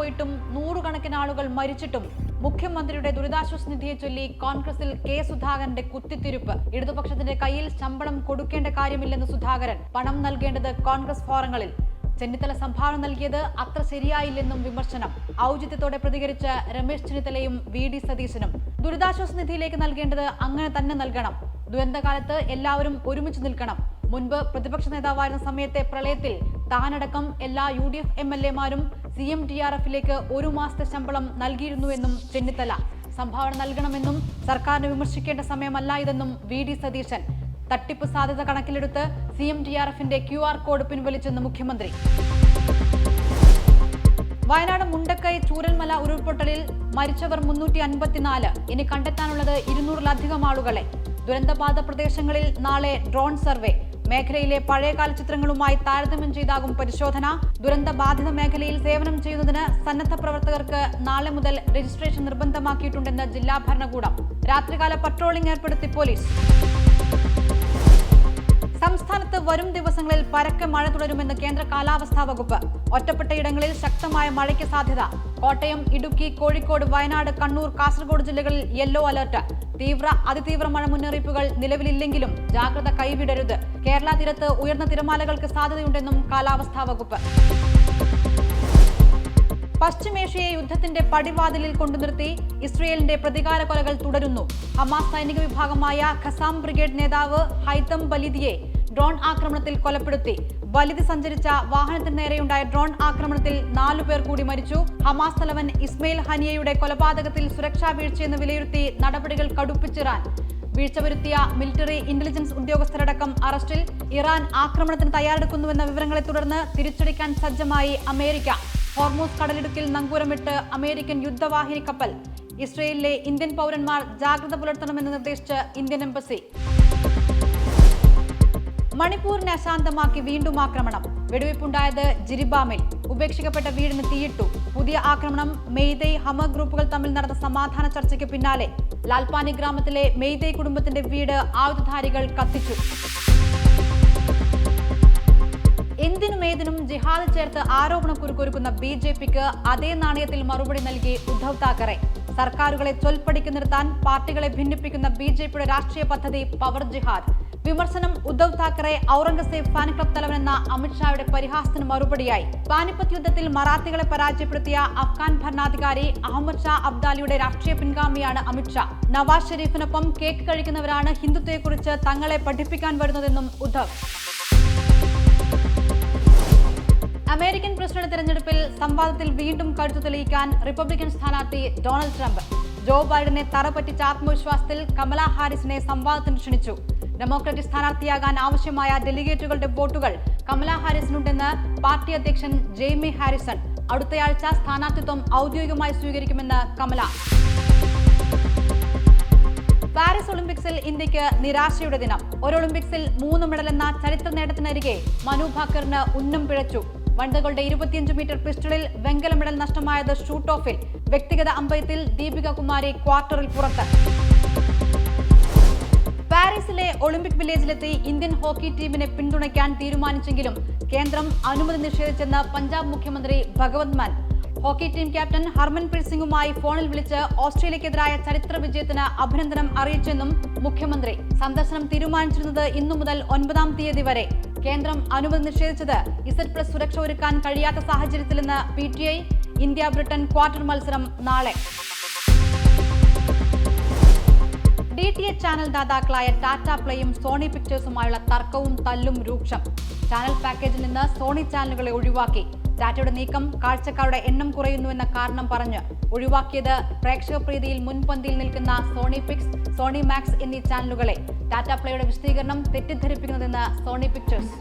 പോയിട്ടും നൂറുകണക്കിന് ആളുകൾ മരിച്ചിട്ടും മുഖ്യമന്ത്രിയുടെ ദുരിതാശ്വാസ നിധിയെ ചൊല്ലി കോൺഗ്രസിൽ കെ സുധാകരന്റെ കുത്തിത്തിരിപ്പ്. ഇടതുപക്ഷത്തിന്റെ കയ്യിൽ ശമ്പളം കൊടുക്കേണ്ട കാര്യമില്ലെന്ന് സുധാകരൻ. പണം നൽകേണ്ടത് കോൺഗ്രസ് ഫോറങ്ങളിൽ. ചെന്നിത്തല സംഭാവന നൽകിയത് അത്ര ശരിയായില്ലെന്നും വിമർശനം. ഔചിത്യത്തോടെ പ്രതികരിച്ച രമേശ് ചെന്നിത്തലയും വി ഡി സതീശനും. ദുരിതാശ്വാസ നിധിയിലേക്ക് നൽകേണ്ടത് അങ്ങനെ തന്നെ നൽകണം. ദുരന്തകാലത്ത് എല്ലാവരും ഒരുമിച്ച് നിൽക്കണം. മുൻപ് പ്രതിപക്ഷ നേതാവായിരുന്ന സമയത്തെ പ്രളയത്തിൽ താനടക്കം എല്ലാ U D F M L എമാരും സി എം ടി ആർ എഫിലേക്ക് ഒരു മാസത്തെ ശമ്പളം നൽകിയിരുന്നുവെന്നും ചെന്നിത്തല. സംഭാവന നൽകണമെന്നും സർക്കാരിനെ വിമർശിക്കേണ്ട സമയമല്ല ഇതെന്നും വി ഡി സതീശൻ. തട്ടിപ്പ് സാധ്യത കണക്കിലെടുത്ത് സി എം ടി ആർ എഫിന്റെ ക്യു ആർ കോഡ് പിൻവലിച്ചെന്ന് മുഖ്യമന്ത്രി. വയനാട് മുണ്ടക്കൈ ചൂരൽമല ഉരുൾപൊട്ടലിൽ മരിച്ചവർ മുന്നൂറ്റി അൻപത്തിനാല് ഇനി കണ്ടെത്താനുള്ളത് ഇരുന്നൂറിലധികം ആളുകളെ. ദുരന്തബാധ പ്രദേശങ്ങളിൽ നാളെ ഡ്രോൺ സർവേ. മേഖലയിലെ പഴയകാല ചിത്രങ്ങളുമായി താരതമ്യം ചെയ്താകും പരിശോധന. ദുരന്ത ബാധിത മേഖലയിൽ സേവനം ചെയ്യുന്നതിന് സന്നദ്ധ പ്രവർത്തകർക്ക് നാളെ മുതൽ രജിസ്ട്രേഷൻ നിർബന്ധമാക്കിയിട്ടുണ്ടെന്ന് ജില്ലാ ഭരണകൂടം. രാത്രികാല പട്രോളിംഗ് ഏർപ്പെടുത്തി പോലീസ്. സംസ്ഥാനത്ത് വരും ദിവസങ്ങളിൽ പരക്കെ മഴ തുടരുമെന്ന് കേന്ദ്ര കാലാവസ്ഥാ വകുപ്പ്. ഒറ്റപ്പെട്ടയിടങ്ങളിൽ ശക്തമായ മഴയ്ക്ക് സാധ്യത. കോട്ടയം ഇടുക്കി കോഴിക്കോട് വയനാട് കണ്ണൂർ കാസർഗോഡ് ജില്ലകളിൽ യെല്ലോ അലർട്ട് തീവ്ര അതിതീവ്ര മഴ മുന്നറിയിപ്പുകൾ നിലവിലില്ലെങ്കിലും ജാഗ്രത കൈവിടരുത്. കേരള തീരത്ത് ഉയർന്ന തിരമാലകൾക്ക് സാധ്യതയുണ്ടെന്നും കാലാവസ്ഥാ വകുപ്പ്. പശ്ചിമേഷ്യയെ യുദ്ധത്തിന്റെ പടിവാതിലിൽ കൊണ്ടുനിർത്തി ഇസ്രയേലിന്റെ പ്രതികാര കൊലകൾ തുടരുന്നു. ഹമാസ് സൈനിക വിഭാഗമായ ഖസാം ബ്രിഗേഡ് നേതാവ് ഹൈതം ബലിദിയെ ഡ്രോൺ ആക്രമണത്തിൽ കൊലപ്പെടുത്തി. വലുത് സഞ്ചരിച്ച വാഹനത്തിന് നേരെയുണ്ടായ ഡ്രോൺ ആക്രമണത്തിൽ നാലു പേർ കൂടി മരിച്ചു. ഹമാസ് തലവൻ ഇസ്മയിൽ ഹനിയയുടെ കൊലപാതകത്തിൽ സുരക്ഷാ വീഴ്ചയെന്ന് വിലയിരുത്തി നടപടികൾ കടുപ്പിച്ചിറാൻ. വീഴ്ച വരുത്തിയ മിലിറ്ററി ഇന്റലിജൻസ് ഉദ്യോഗസ്ഥരടക്കം അറസ്റ്റിൽ ഇറാൻ ആക്രമണത്തിന് തയ്യാറെടുക്കുന്നുവെന്ന വിവരങ്ങളെ തുടർന്ന് തിരിച്ചടിക്കാൻ സജ്ജമായി അമേരിക്ക. ഹോർമോസ് കടലിടുക്കിൽ നങ്കൂരമിട്ട് അമേരിക്കൻ യുദ്ധവാഹിനി കപ്പൽ. ഇസ്രയേലിലെ ഇന്ത്യൻ പൗരന്മാർ ജാഗ്രത പുലർത്തണമെന്ന് നിർദ്ദേശിച്ച് ഇന്ത്യൻ എംബസി. മണിപ്പൂരിനെ അശാന്തമാക്കി വീണ്ടും ആക്രമണം. വെടിവയ്പുണ്ടായത് ജിരിബാമിൽ. ഉപേക്ഷിക്കപ്പെട്ട വീടിന് തീയിട്ടു. പുതിയ ആക്രമണം മെയ്തൈ ഹമ ഗ്രൂപ്പുകൾ തമ്മിൽ നടന്ന സമാധാന ചർച്ചയ്ക്ക് പിന്നാലെ. ലാൽപാനി ഗ്രാമത്തിലെ മെയ്തൈ കുടുംബത്തിന്റെ വീട് ആയുധധാരികൾ കത്തിച്ചു. എന്തിനും ഏതിനും ജിഹാദ് ചേർത്ത് ആരോപണ കുരുക്കൊരുക്കുന്ന ബി ജെ പിക്ക് അതേ നാണയത്തിൽ മറുപടി നൽകി ഉദ്ധവ് താക്കറെ. സർക്കാരുകളെ ചൊൽപ്പടിക്ക് നിർത്താൻ പാർട്ടികളെ ഭിന്നിപ്പിക്കുന്ന ബി ജെ പിയുടെ രാഷ്ട്രീയ പദ്ധതി പവർ ജിഹാദ്. വിമർശനം ഉദ്ധവ് താക്കറെ ഔറംഗസേബ് ഫാൻ ക്ലബ് തലവനെന്ന അമിത്ഷായുടെ പരിഹാസത്തിന് മറുപടിയായി. പാനിപ്പത്ത് യുദ്ധത്തിൽ മറാത്തികളെ പരാജയപ്പെടുത്തിയ അഫ്ഗാൻ ഭരണാധികാരി അഹമ്മദ് ഷാ അബ്ദാലിയുടെ രാഷ്ട്രീയ പിൻഗാമിയാണ് അമിത്ഷാ നവാസ് ഷെരീഫിനൊപ്പം കേക്ക് കഴിക്കുന്നവരാണ് ഹിന്ദുത്വയെക്കുറിച്ച് തങ്ങളെ പഠിപ്പിക്കാൻ വരുന്നതെന്നും ഉദ്ധവ്. അമേരിക്കൻ പ്രസിഡന്റ് തെരഞ്ഞെടുപ്പിൽ സംവാദത്തിൽ വീണ്ടും കരുത്തു തെളിയിക്കാൻ റിപ്പബ്ലിക്കൻ സ്ഥാനാർത്ഥി ഡൊണാൾഡ് ട്രംപ്. ജോ ബൈഡനെ തറപറ്റിച്ച ആത്മവിശ്വാസത്തിൽ കമലാ ഹാരിസിനെ സംവാദത്തിന് ക്ഷണിച്ചു. ഡെമോക്രാറ്റിക് സ്ഥാനാർത്ഥിയാകാൻ ആവശ്യമായ ഡെലിഗേറ്റുകളുടെ വോട്ടുകൾ കമലാ ഹാരിസിനുണ്ടെന്ന് പാർട്ടി അധ്യക്ഷൻ ജെയ്മി ഹാരിസൺ. അടുത്തയാഴ്ച സ്ഥാനാർത്ഥിത്വം ഔദ്യോഗികമായി സ്വീകരിക്കുമെന്ന് കമല. പാരീസ് ഒളിമ്പിക്സിൽ ഇന്ത്യയ്ക്ക് നിരാശയുടെ ദിനം. ഒരു ഒളിമ്പിക്സിൽ മൂന്ന് മെഡൽ എന്ന ചരിത്ര നേട്ടത്തിനരികെ മനു ഭാക്കറിന് ഉന്നം പിഴച്ചു. വനിതകളുടെ ഇരുപത്തിയഞ്ച് മീറ്റർ പിസ്റ്റളിൽ വെങ്കല മെഡൽ നഷ്ടമായത് ഷൂട്ട് ഓഫിൽ. വ്യക്തിഗത അമ്പയത്തിൽ ദീപിക കുമാരി ക്വാർട്ടറിൽ പുറത്ത്. ഒളിമ്പിക് വില്ലേജിലെത്തി ഇന്ത്യൻ ഹോക്കി ടീമിനെ പിന്തുണയ്ക്കാൻ തീരുമാനിച്ചെങ്കിലും കേന്ദ്രം അനുമതി നിഷേധിച്ചെന്ന് പഞ്ചാബ് മുഖ്യമന്ത്രി Bhagwant Mann. Hockey team captain Harmanpreet സിംഗുമായി ഫോണിൽ വിളിച്ച് ഓസ്ട്രേലിയക്കെതിരായ ചരിത്ര വിജയത്തിന് അഭിനന്ദനം അറിയിച്ചെന്നും മുഖ്യമന്ത്രി. സന്ദർശനം തീരുമാനിച്ചിരുന്നത് ഇന്നു മുതൽ ഒൻപതാം തീയതി വരെ. കേന്ദ്രം അനുമതി നിഷേധിച്ചത് ഇസഡ് പ്ലസ് സുരക്ഷ ഒരുക്കാൻ കഴിയാത്ത സാഹചര്യത്തിലെന്ന് P T I India Britain quarter മത്സരം നാളെ. ടി എച്ച് ചാനൽ ദാതാക്കളായ ടാറ്റ പ്ലേയും സോണി പിക്ചേഴ്സുമായുള്ള തർക്കവും തല്ലും രൂക്ഷം. ചാനൽ പാക്കേജിൽ നിന്ന് സോണി ചാനലുകളെ ഒഴിവാക്കി. ടാറ്റയുടെ നീക്കം കാഴ്ചക്കാരുടെ എണ്ണം കുറയുന്നുവെന്ന കാരണം പറഞ്ഞ് ഒഴിവാക്കിയത് പ്രേക്ഷക പ്രീതിയിൽ മുൻപന്തിയിൽ നിൽക്കുന്ന സോണി പിക്സ് സോണി മാക്സ് എന്നീ ചാനലുകളെ. ടാറ്റ പ്ലേയുടെ വിശദീകരണം തെറ്റിദ്ധരിപ്പിക്കുന്നതെന്ന് സോണി പിക്ചേഴ്സ്.